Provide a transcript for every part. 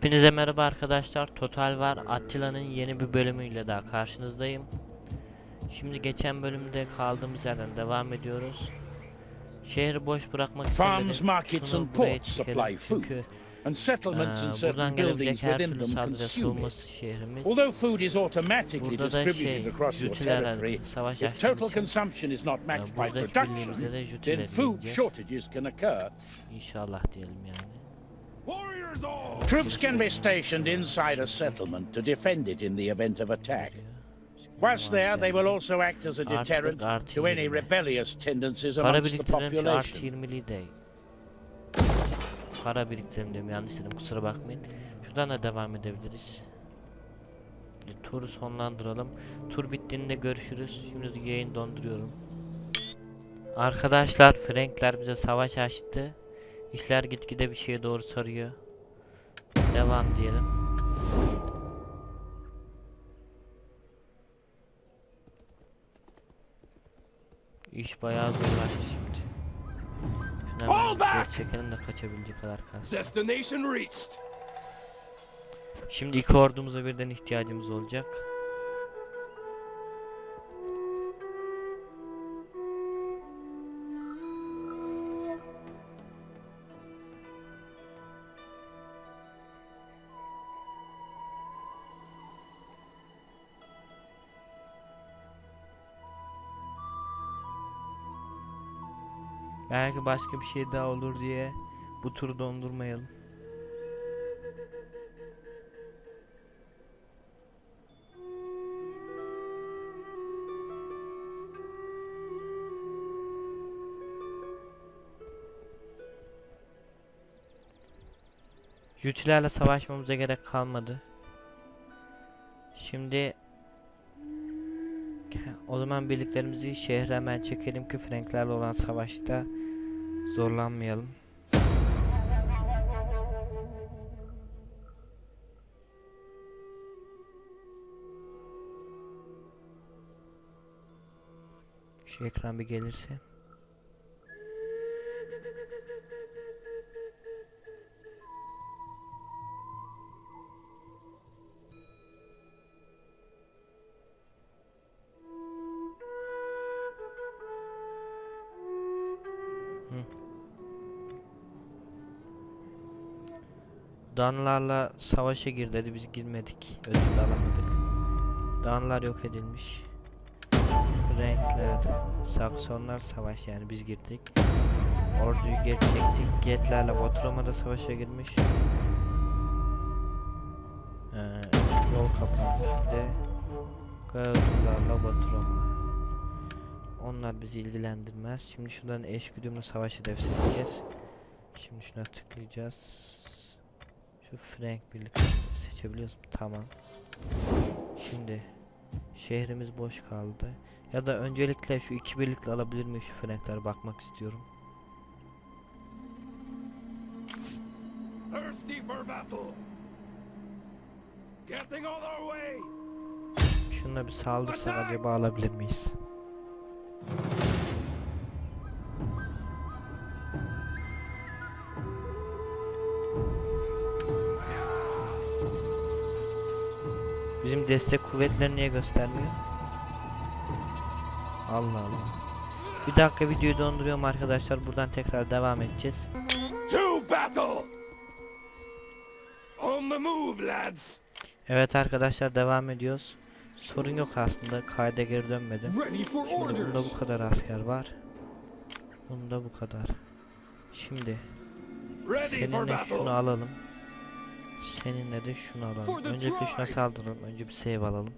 Hepinize merhaba arkadaşlar. Total var Attila'nın yeni bir bölümüyle daha karşınızdayım. Şimdi geçen bölümde kaldığımız yerden devam ediyoruz. Şehri boş bırakmak Farms, istemedim. markets Şunu and buraya ports çekelim supply food, çünkü and settlements buradan certain buildings within them consume it. Although food is automatically distributed şey, across your territory, if total consumption is not matched by production, then food shortages can occur. İnşallah diyelim yani. Troops can be stationed inside a settlement to defend it in the event of attack. Whilst there, they will also act as a deterrent to any rebellious tendencies amongst the population. 20'liği de. Para biriktirelim diyorum yanlış dedim kusura bakmayın. Şuradan da devam edebiliriz. Turu sonlandıralım. Tur bittiğinde görüşürüz. Şimdi yayın donduruyorum. Arkadaşlar Frankler bize savaş açtı. İşler gitgide bir şeye doğru sarıyor. Devam diyelim. İş bayağı zorlaştı şimdi. Şuna geri çekelim de kaçabildiği kadar kalsın. Destination reached! Şimdi iki ordumuza birden ihtiyacımız olacak. Belki başka bir şey daha olur diye bu turu dondurmayalım. Jütilerle savaşmamıza gerek kalmadı. Şimdi o zaman birliklerimizi şehre hemen çekelim ki Franklerle olan savaşta zorlanmayalım. Şu ekran bir gelirse. Danlarla savaşa gir dedi biz girmedik. Ödül alamadık. Danlar yok edilmiş. Frankler, Saksonlar savaş yani biz girdik. Orduyu geri çektik. Getlerle Botroma da savaşa girmiş. Ee, yol kapanmış de. Gayotlularla Botroma. Onlar bizi ilgilendirmez. Şimdi şuradan eşgüdümlü savaş hedefi seçeceğiz. Şimdi şuna tıklayacağız. Şu Frank birlikte seçebiliyoruz? Tamam. Şimdi şehrimiz boş kaldı. Ya da öncelikle şu iki birlikle alabilir miyim şu Frank'lere bakmak istiyorum. Şuna bir saldırsak acaba alabilir miyiz? Destek kuvvetleri niye göstermiyor? Allah Allah. Bir dakika videoyu donduruyorum arkadaşlar. Buradan tekrar devam edeceğiz. To battle! On the move, lads! Evet arkadaşlar devam ediyoruz. Sorun yok aslında. Kayda geri dönmedim. Şimdi bunda bu kadar asker var. Bunda bu kadar. Şimdi seninle şunu alalım. Seninle de şunu alalım. Öncelikle şuna saldıralım. Önce bir save alalım.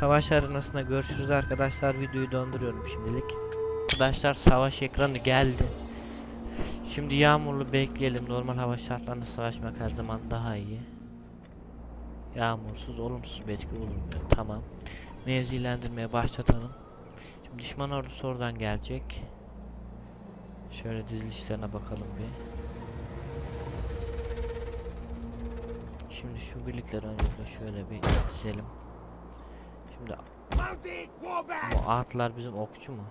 Savaş arenasında görüşürüz arkadaşlar. Videoyu donduruyorum şimdilik. Arkadaşlar savaş ekranı geldi. Şimdi yağmurlu bekleyelim. Normal hava şartlarında savaşmak her zaman daha iyi. Yağmursuz olumsuz bir etki bulunmuyor. Tamam. Mevzilendirmeye başlatalım. Düşman ordusu oradan gelecek. Şöyle dizilişlerine bakalım bir. Şimdi şu birlikleri öncelikle şöyle bir dizelim. Şimdi! Bu atlar bizim okçu mu?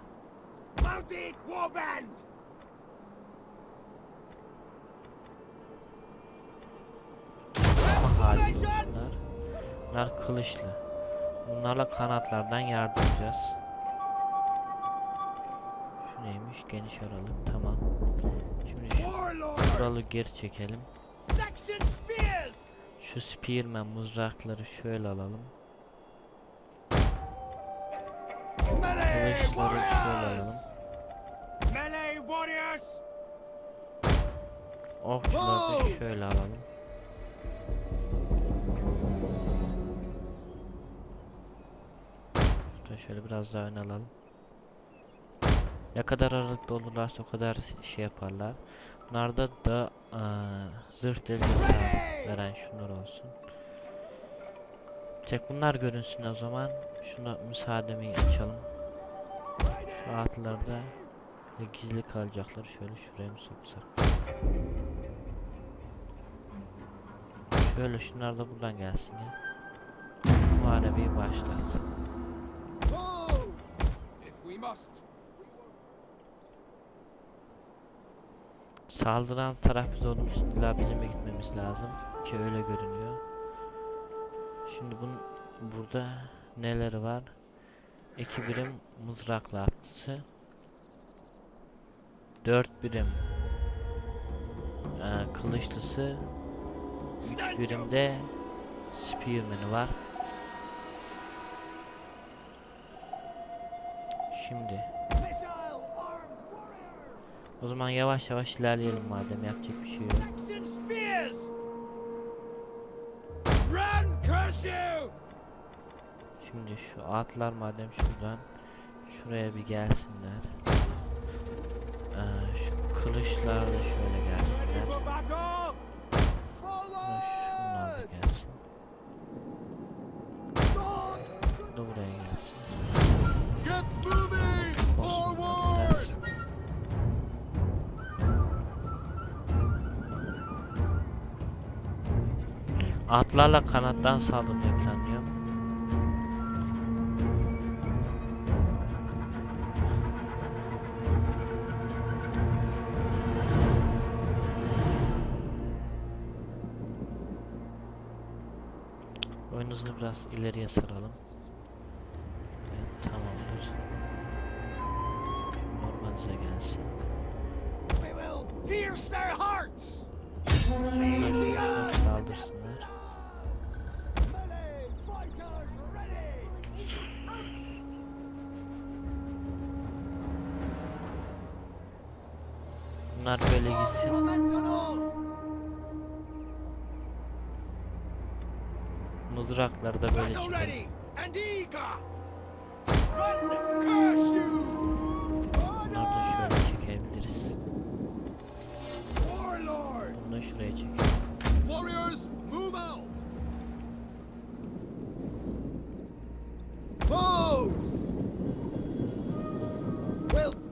Bunlar. Kılıçlı. Bunlarla kanatlardan yardıracağız. Geniş aralık. Tamam. Şimdi şu kuralı geri çekelim. Şu spearman mızrakları şöyle alalım. Kılıçları şöyle alalım. Okçuları şöyle alalım. Şöyle biraz daha ön alalım. Ne kadar aralıklı olurlarsa o kadar şey yaparlar. Bunlarda da eee zırh delisi veren şunlar olsun. Tek bunlar görünsün o zaman. Şuna müsaademi açalım. Şu atlarda gizli kalacaklar. Şöyle şuraya mı soksak? Şöyle şunlar da buradan gelsin ya. Muharebeyi başlat. If we must. Saldıran taraf biz olmuş. İlla bizim gitmemiz lazım. Ki öyle görünüyor. Şimdi bunun burada neleri var? İki birim mızraklı atlısı. Dört birim eee, kılıçlısı. Üç birimde spearman'ı var. Şimdi! O zaman yavaş yavaş ilerleyelim madem yapacak bir şey yok. Şimdi şu atlar madem şuradan şuraya bir gelsinler. Ee, şu kılıçlar da şöyle Ready Atlarla kanattan saldırmayı planlıyorum. Oyun hızını biraz ileriye saralım. Evet, tamamdır. Normalize gelsin. We will pierce their hearts! Saldırsınlar. Bunlar böyle gitsin. Mızrakları da böyle you! Bunları da şöyle çekebiliriz. Bunu da şuraya çekelim. Warriors, move out!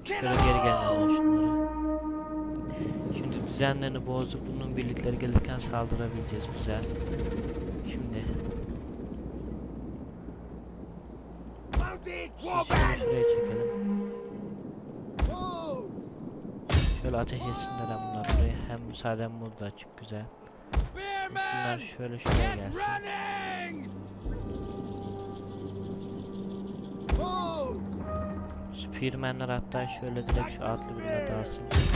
Kill Şöyle geri şunları. Şimdi düzenlerini bozup bunun birlikleri gelirken saldırabileceğiz güzel. Şimdi şuraya çekelim. Şöyle ateş etsinler hem bunlar buraya. Hem müsaaden burada açık güzel. Spearmen! şöyle şuraya gelsin. Spearman'ler hatta şöyle direkt şu atlı birine dalsın.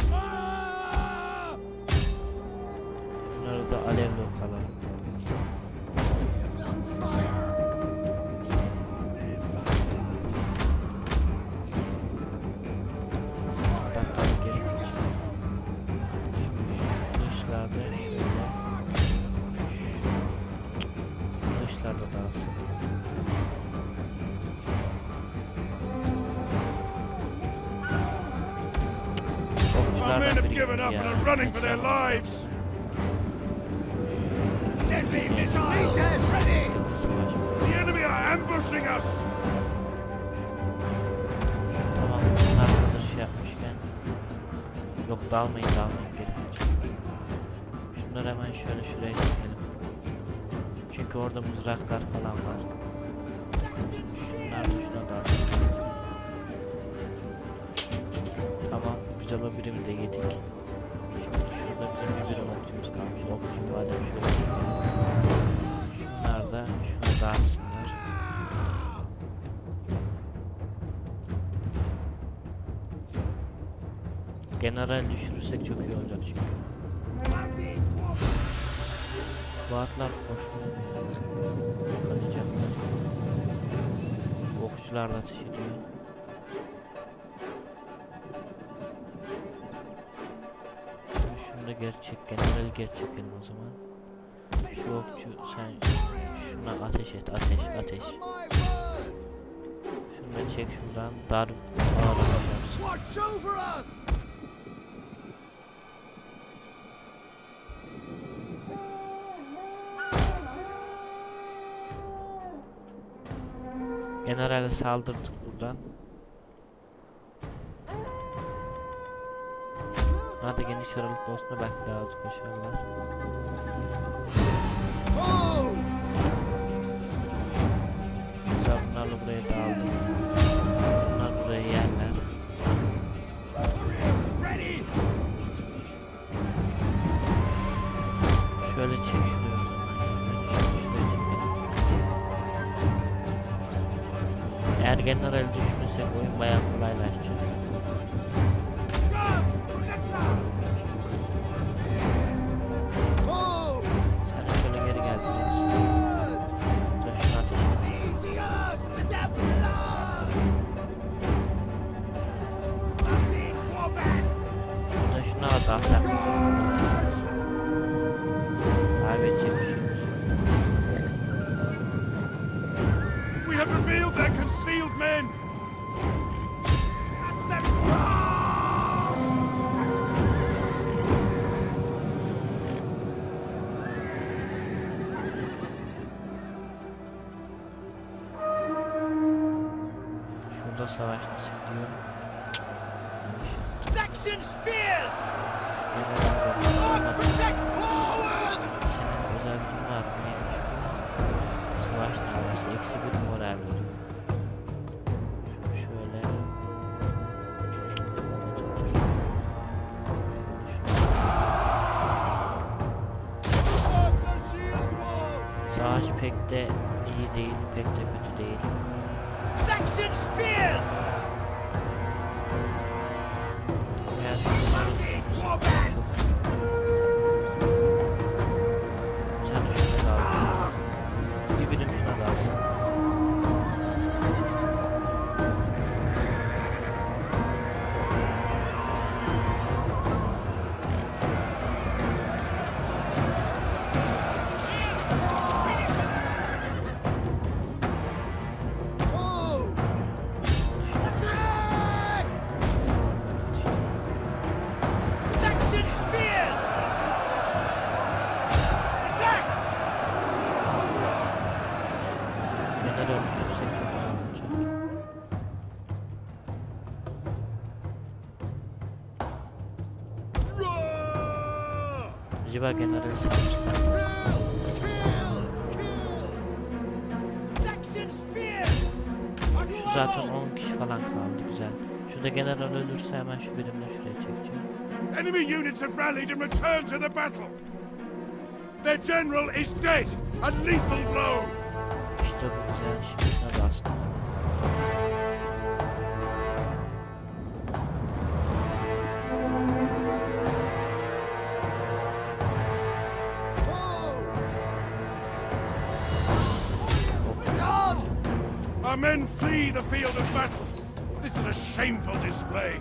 Da dalsın. Our Okçulardan men have given up and are running for their lives! Deadly missiles ready! The enemy are ambushing us! Yok dalmayın dalmayın geri kaçın Şunları hemen şöyle şuraya çekelim Çünkü orada mızraklar falan var Şunlar da şuna da alsın. Tamam güzel o birimi de yedik. Şimdi şurada bizim bir birim okçumuz kalmış. Okçu madem General düşürürsek çok iyi olacak çünkü. Bu atlar boşuna Kalacaklar. Okçular da ateş ediyor. Şunu da geri çek. Generali geri çekelim o zaman. Şu okçu sen şuna ateş et. Ateş ateş. Şunu da çek şuradan. Dar ağır us! Generale saldırdık buradan. Hadi geniş aralıklı olsun da belki daha az koşarlar. Güzel bunlarla buraya dağıldık. General savaş nasıl gidiyor? Section spears! Senin özel gücün var mı? Neymiş bu? Savaş davası. Eksi bir moral veriyor. Savaş pek de iyi değil, pek de kötü değil. Section spears! Section spears! Şu zaten 10 kişi falan kaldı güzel. Şurada general ölürse hemen şu birimle şuraya çekeceğim. Enemy units have rallied and returned to the battle! Their general is dead! A lethal blow! İşte bu güzel. Şimdi şuna Our men flee the field of battle! This is a shameful display!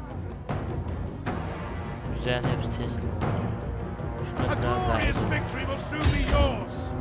Güzel hepsi teslim oldu. A glorious victory will soon be yours!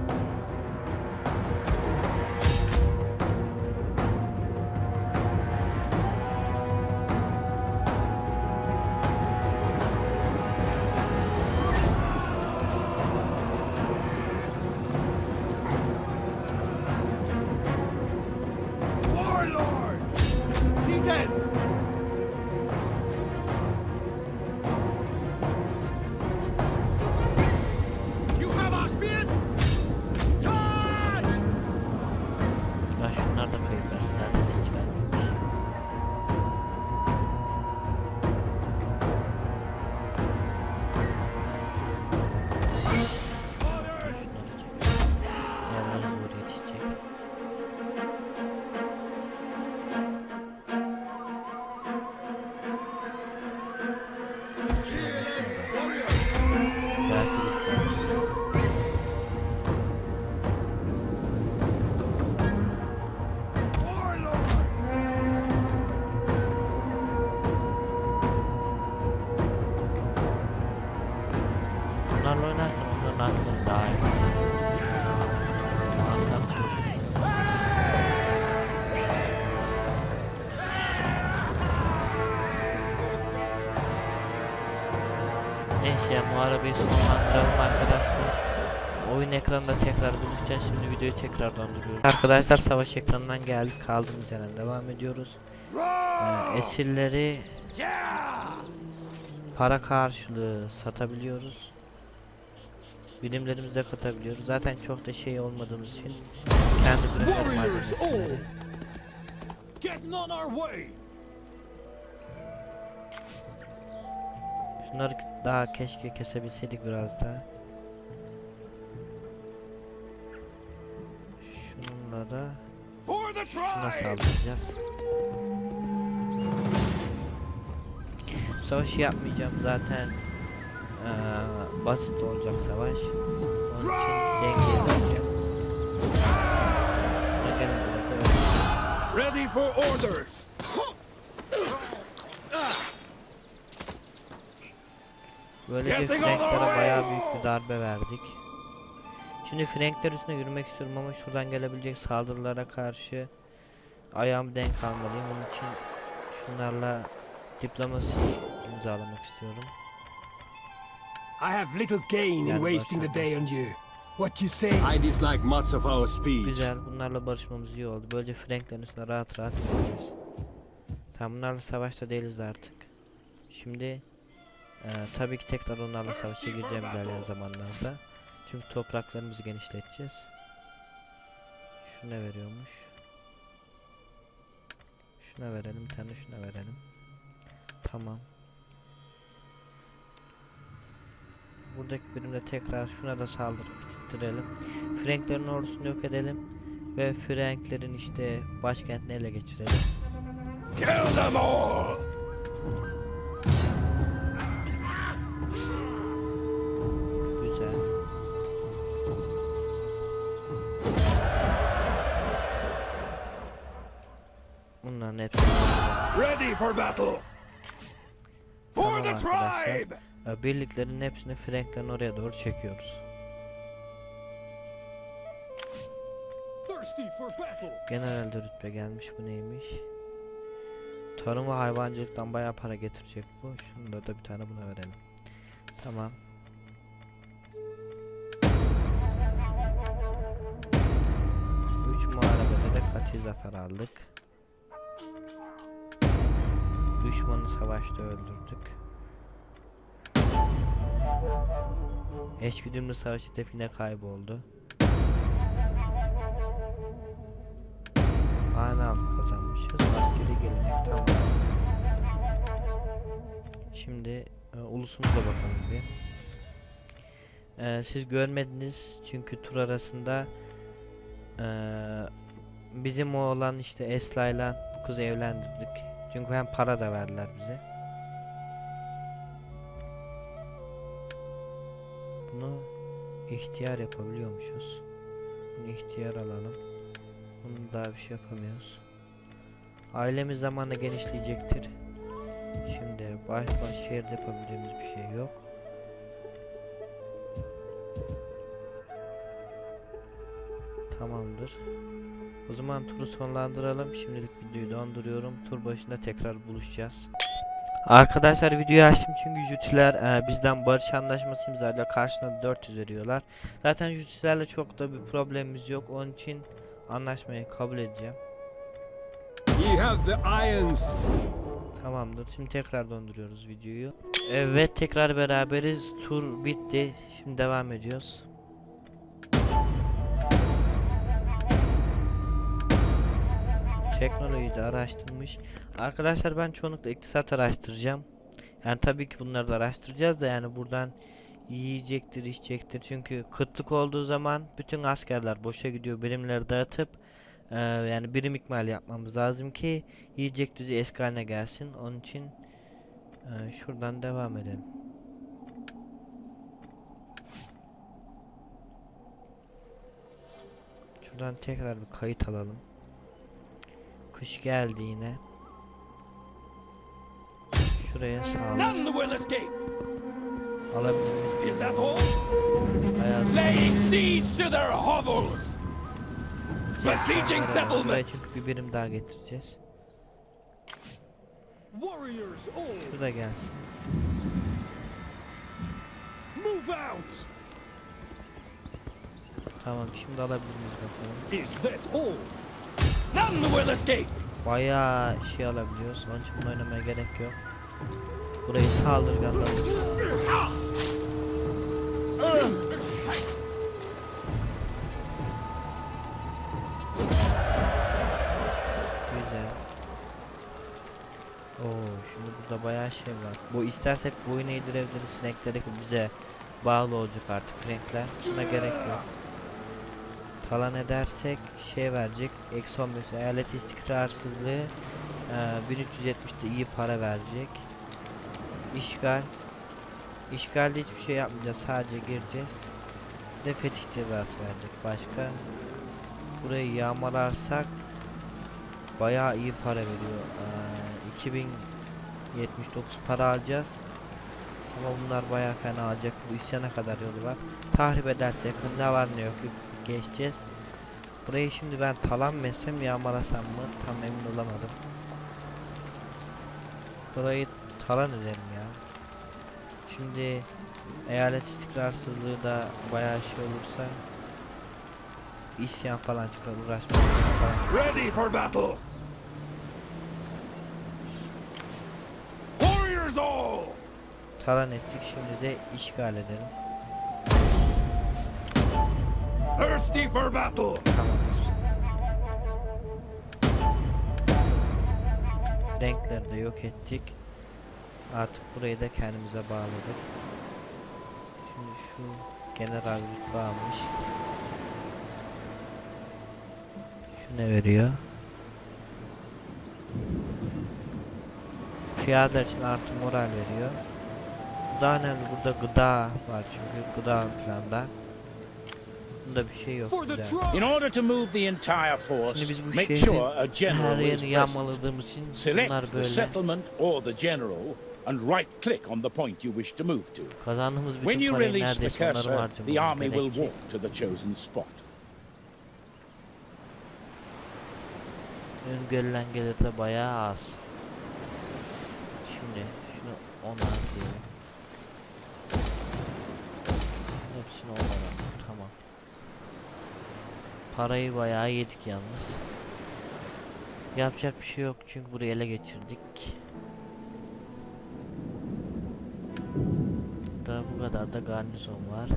Onlarla oynarken onların aklını daha iyi. Neyse muharebeyi sonlandıralım arkadaşlar. Oyun ekranında tekrar buluşacağız. Şimdi videoyu tekrar donduruyoruz. Arkadaşlar savaş ekranından geldik. Kaldığımız yerden devam ediyoruz. Ee, esirleri para karşılığı satabiliyoruz. Birimlerimize katabiliyoruz. Zaten çok da şey olmadığımız için kendi! Şunları daha keşke kesebilseydik biraz daha. Şununla da şuna saldıracağız. Savaşı yapmayacağım zaten. Eee basit olacak savaş. Onun için dengeli evet. Ready for orders! Böylece Franklere bayağı büyük bir darbe verdik. Şimdi Frankler üstüne yürümek istiyorum ama şuradan gelebilecek saldırılara karşı ayağımı denk almalıyım. Onun için şunlarla diplomasi imzalamak istiyorum. I have little gain in wasting the day on you. What you say? I dislike much of our speech. Güzel, bunlarla barışmamız iyi oldu. Böylece Franklerin üstüne rahat rahat yürüyeceğiz. Tamam bunlarla savaşta değiliz artık. Şimdi eee, tabii ki tekrar onlarla savaşa gireceğim ilerleyen zamanlarda. Çünkü topraklarımızı genişleteceğiz. Şu ne veriyormuş? Şuna verelim, bir tane şuna verelim. Tamam. Buradaki birimde tekrar şuna da saldırıp bitirelim. Franklerin ordusunu yok edelim. Ve Franklerin işte başkentini ele geçirelim. Kill them all! Güzel. Bunların Ready for battle! For the tribe! E, birliklerin hepsini Franklerin oraya doğru çekiyoruz. Generalde rütbe gelmiş bu neymiş? Tarım ve hayvancılıktan bayağı para getirecek bu. Şunda da bir tane buna verelim. Tamam. Üç muharebede de katil zafer aldık. Düşmanı savaşta öldürdük. Eşgüdümlü savaş hedefine kayboldu. Altı kazanmışız. Askeri gelenek tamam. Şimdi e, ulusumuza bakalım bir. E, siz görmediniz çünkü tur arasında e, bizim oğlan işte Esra'yla bu kızı evlendirdik. Çünkü hem para da verdiler bize. İhtiyar yapabiliyormuşuz. Bunu ihtiyar alalım. Bunu daha bir şey yapamıyoruz. Ailemiz zamanla genişleyecektir. Şimdi baş baş şehirde yapabileceğimiz bir şey yok. Tamamdır. O zaman turu sonlandıralım. Şimdilik videoyu donduruyorum. Tur başında tekrar buluşacağız. Arkadaşlar videoyu açtım çünkü Jütüler e, bizden barış anlaşması imzalıyor. Karşına 400 veriyorlar. Zaten Jütülerle çok da bir problemimiz yok. Onun için anlaşmayı kabul edeceğim. Tamamdır. Şimdi tekrar donduruyoruz videoyu. Evet tekrar beraberiz. Tur bitti. Şimdi devam ediyoruz. Teknolojiyi de araştırmış. Arkadaşlar ben çoğunlukla iktisat araştıracağım. Yani tabii ki bunları da araştıracağız da yani buradan yiyecektir, içecektir. Çünkü kıtlık olduğu zaman bütün askerler boşa gidiyor. Birimleri dağıtıp eee, yani birim ikmal yapmamız lazım ki yiyecek düzeyi eski haline gelsin. Onun için eee, şuradan devam edelim. Şuradan tekrar bir kayıt alalım. Kış geldi yine. Şuraya sağlık. Alabilir Laying siege to their hovels! Besieging settlement! çünkü bir birim daha getireceğiz. Warriors Bu da gelsin. move out! Tamam şimdi alabilir miyiz bakalım. Is that all? Bayağı şey alabiliyoruz. Onun için bunu oynamaya gerek yok. Burayı saldırganlarız. Güzel. Oo, şimdi burada bayağı şey var. Bu istersek boyun eğdirebiliriz. Renkleri bize bağlı olacak artık renkler. Buna gerek yok. Talan edersek şey verecek. Eksi 15 eyalet istikrarsızlığı eee 1370'de iyi para verecek. İşgal. İşgalde hiçbir şey yapmayacağız. Sadece gireceğiz. Bir de fetih cezası verecek. Başka. Burayı yağmalarsak bayağı iyi para veriyor. Eee 2079 para alacağız. Ama bunlar bayağı fena alacak. Bu isyana kadar yolu var. Tahrip edersek ne var ne yok geçeceğiz. Burayı şimdi ben talan mı etsem yağmalasam mı tam emin olamadım. Burayı talan edelim ya. Şimdi eyalet istikrarsızlığı da bayağı şey olursa isyan falan çıkar uğraşmak falan. Ready for battle! Warriors all! Talan ettik şimdi de işgal edelim. Thirsty for battle! Renkleri de yok ettik. Artık burayı da kendimize bağladık. Şimdi şu general rütbe almış. Şu ne veriyor? Fiyadeler için artı moral veriyor. Bu daha önemli burada gıda var çünkü gıda planda. Bunda bir şey yok. In order to move the entire force, make sure a general is present. Select the settlement or the general and right click on the point you wish to move to. When you release the cursor, the army will walk to the chosen spot. Öngörülen gelir de bayağı az. Şimdi şunu 10 diyelim. Hepsini 10 Tamam. Parayı bayağı yedik yalnız. Yapacak bir şey yok çünkü burayı ele geçirdik. Daha bu kadar da garnizon var.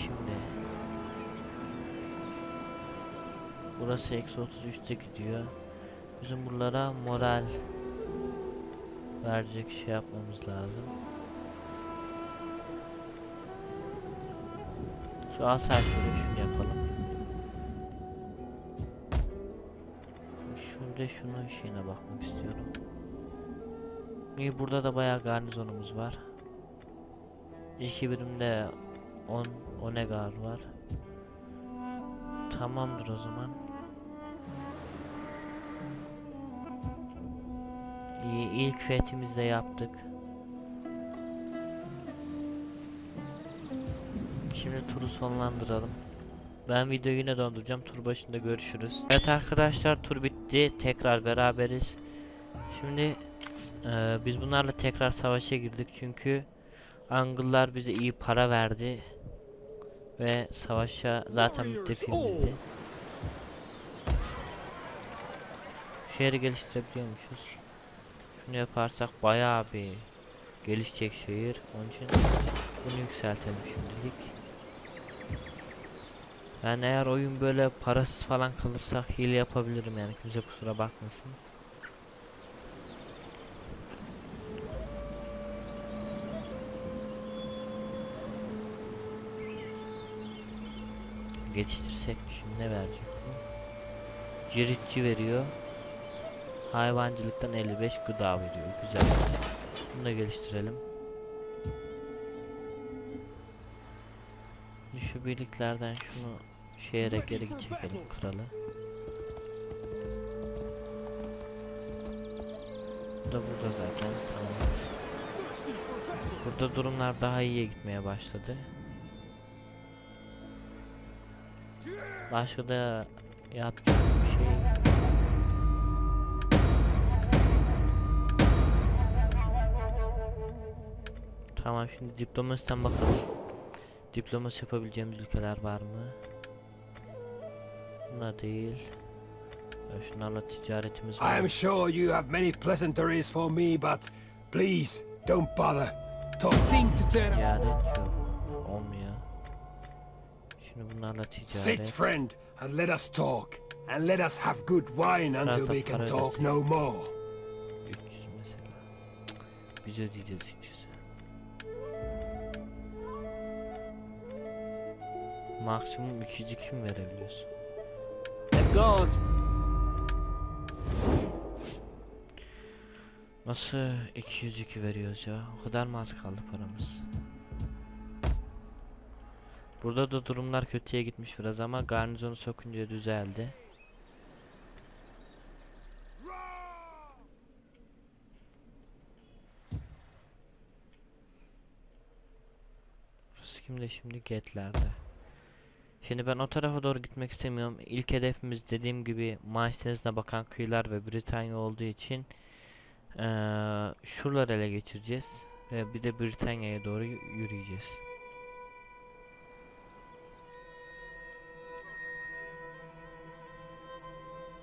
Şimdi Burası eksi 33'te gidiyor. Bizim buralara moral verecek şey yapmamız lazım. Şu asayişleri şunu yapalım. Şurada şunun şeyine bakmak istiyorum. İyi burada da bayağı garnizonumuz var. İki birimde 10 Onegar var. Tamamdır o zaman. İyi, ilk fethimizi de yaptık. Şimdi turu sonlandıralım. Ben videoyu yine donduracağım. Tur başında görüşürüz. Evet arkadaşlar tur bitti. Tekrar beraberiz. Şimdi eee, biz bunlarla tekrar savaşa girdik çünkü Angıllar bize iyi para verdi ve savaşa zaten müttefiğimizdi. Şehri geliştirebiliyormuşuz. Şunu yaparsak bayağı bir gelişecek şehir. Onun için bunu yükseltelim şimdilik. Yani eğer oyun böyle parasız falan kalırsak hile yapabilirim yani kimse kusura bakmasın. Geliştirsek şimdi ne verecek bu? Ciritçi veriyor. Hayvancılıktan 55 gıda veriyor. Güzel. Bunu da geliştirelim. Şu birliklerden şunu şehre geri çekelim kralı. Bu da burada zaten. Tamam. Burada durumlar daha iyiye gitmeye başladı. Başka da yapacak bir şey Tamam şimdi diplomasiden bakalım. Diplomasi yapabileceğimiz ülkeler var mı? Buna değil. Şunlarla ticaretimiz I var. am sure you have many pleasantries for me, but please don't bother. Talk think to turn Ticaret yok. Olmuyor. Şimdi bunlarla Sit, ticaret. friend, and let us talk. And let us have good wine until we can talk no more. 300 mesela. Biz ödeyeceğiz 300'ü. Maksimum 200'ü kim verebiliyorsun? Nasıl 202 veriyoruz ya? O kadar mı az kaldı paramız? Burada da durumlar kötüye gitmiş biraz ama garnizonu sokunca düzeldi. Burası kimde şimdi? Getlerde. Şimdi ben o tarafa doğru gitmek istemiyorum. İlk hedefimiz dediğim gibi Manş Denizi'ne bakan kıyılar ve Britanya olduğu için eee şuraları ele geçireceğiz. Ve bir de Britanya'ya doğru yürüyeceğiz.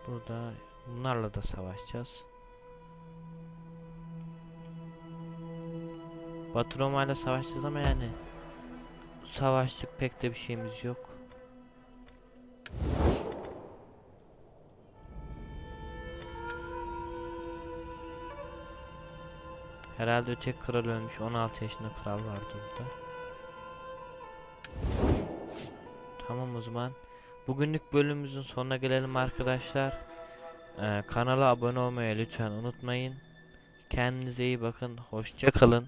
Burada bunlarla da savaşacağız. Batı Roma ile savaşacağız ama yani savaştık pek de bir şeyimiz yok. Herhalde öteki kral ölmüş. 16 yaşında kral vardı burada. Tamam o zaman. Bugünlük bölümümüzün sonuna gelelim arkadaşlar. Ee, kanala abone olmayı lütfen unutmayın. Kendinize iyi bakın. Hoşça kalın.